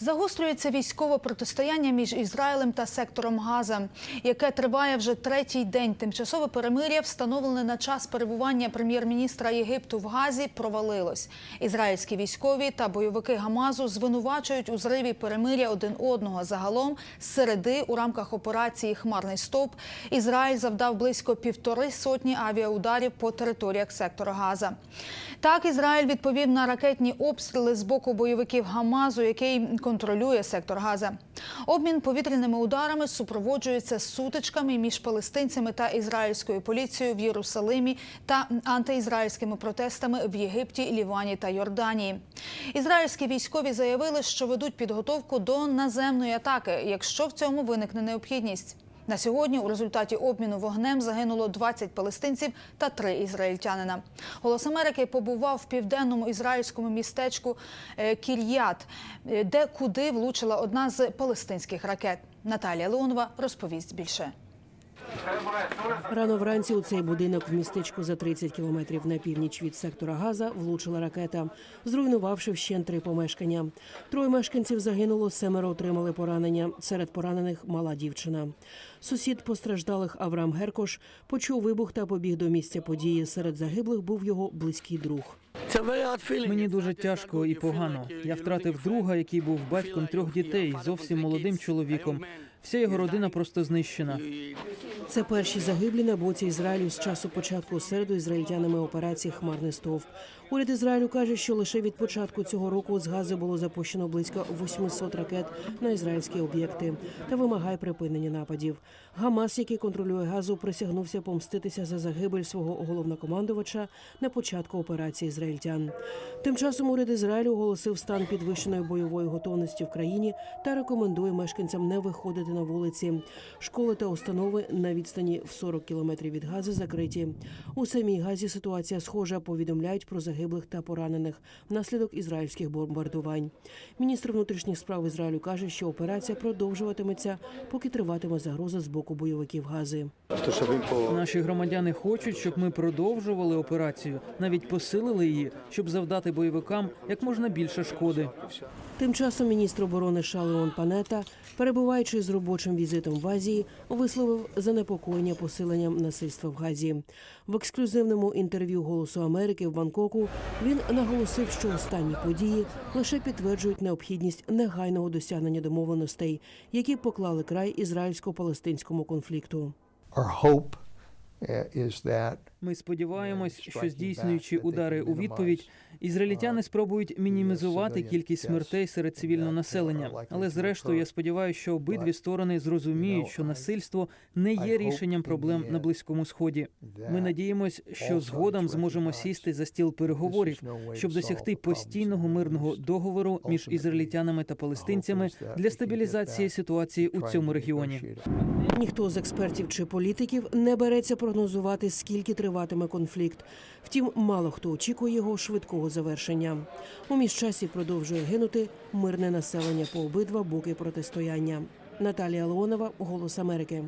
Загострюється військове протистояння між Ізраїлем та сектором Газа, яке триває вже третій день. Тимчасове перемир'я, встановлене на час перебування прем'єр-міністра Єгипту в Газі, провалилось. Ізраїльські військові та бойовики Гамазу звинувачують у зриві перемир'я один одного. Загалом з середи у рамках операції Хмарний стовп Ізраїль завдав близько півтори сотні авіаударів по територіях сектора Газа. Так, Ізраїль відповів на ракетні обстріли з боку бойовиків Гамазу, який контролює сектор Газа. Обмін повітряними ударами супроводжується сутичками між палестинцями та ізраїльською поліцією в Єрусалимі та антиізраїльськими протестами в Єгипті, Лівані та Йорданії. Ізраїльські військові заявили, що ведуть підготовку до наземної атаки, якщо в цьому виникне необхідність. На сьогодні у результаті обміну вогнем загинуло 20 палестинців та 3 ізраїльтянина. Голос Америки побував в південному ізраїльському містечку е, Кір'ят, е, де куди влучила одна з палестинських ракет. Наталія Леонова розповість більше. Рано вранці у цей будинок в містечку за 30 кілометрів на північ від сектора Газа влучила ракета, зруйнувавши вщент три помешкання. Троє мешканців загинуло, семеро отримали поранення. Серед поранених мала дівчина. Сусід постраждалих Авраам Геркош почув вибух та побіг до місця події. Серед загиблих був його близький друг. Мені дуже тяжко і погано. Я втратив друга, який був батьком трьох дітей, зовсім молодим чоловіком. Вся його родина просто знищена. Це перші загиблі на боці Ізраїлю з часу початку середу ізраїльтянами операції Хмарний стовп. Уряд Ізраїлю каже, що лише від початку цього року з гази було запущено близько 800 ракет на ізраїльські об'єкти та вимагає припинення нападів. Гамас, який контролює газу, присягнувся помститися за загибель свого головнокомандувача на початку операції ізраїльтян. Тим часом уряд Ізраїлю оголосив стан підвищеної бойової готовності в країні та рекомендує мешканцям не виходити на вулиці. Школи та установи на відстані в 40 кілометрів від гази закриті. У самій газі ситуація схожа. Повідомляють про загиблих та поранених внаслідок ізраїльських бомбардувань. Міністр внутрішніх справ Ізраїлю каже, що операція продовжуватиметься, поки триватиме загроза з боку бойовиків гази. Наші громадяни хочуть, щоб ми продовжували операцію, навіть посилили її, щоб завдати бойовикам як можна більше шкоди. Тим часом міністр оборони Шалеон Панета, перебуваючи з робочим візитом в Азії, висловив занепокоєння посиленням насильства в Газі. В ексклюзивному інтерв'ю Голосу Америки в Бангкоку він наголосив, що останні події лише підтверджують необхідність негайного досягнення домовленостей, які поклали край ізраїльсько-палестинському конфлікту. Our hope uh, is that Ми сподіваємось, що здійснюючи удари у відповідь, ізраїльтяни спробують мінімізувати кількість смертей серед цивільного населення. Але зрештою, я сподіваюся, що обидві сторони зрозуміють, що насильство не є рішенням проблем на близькому сході. Ми надіємось, що згодом зможемо сісти за стіл переговорів, щоб досягти постійного мирного договору між ізраїльтянами та палестинцями для стабілізації ситуації у цьому регіоні. Ніхто з експертів чи політиків не береться прогнозувати, скільки триватиме конфлікт. Втім, мало хто очікує його швидкого завершення. У міжчасі продовжує гинути мирне населення по обидва боки протистояння. Наталія Леонова, Голос Америки.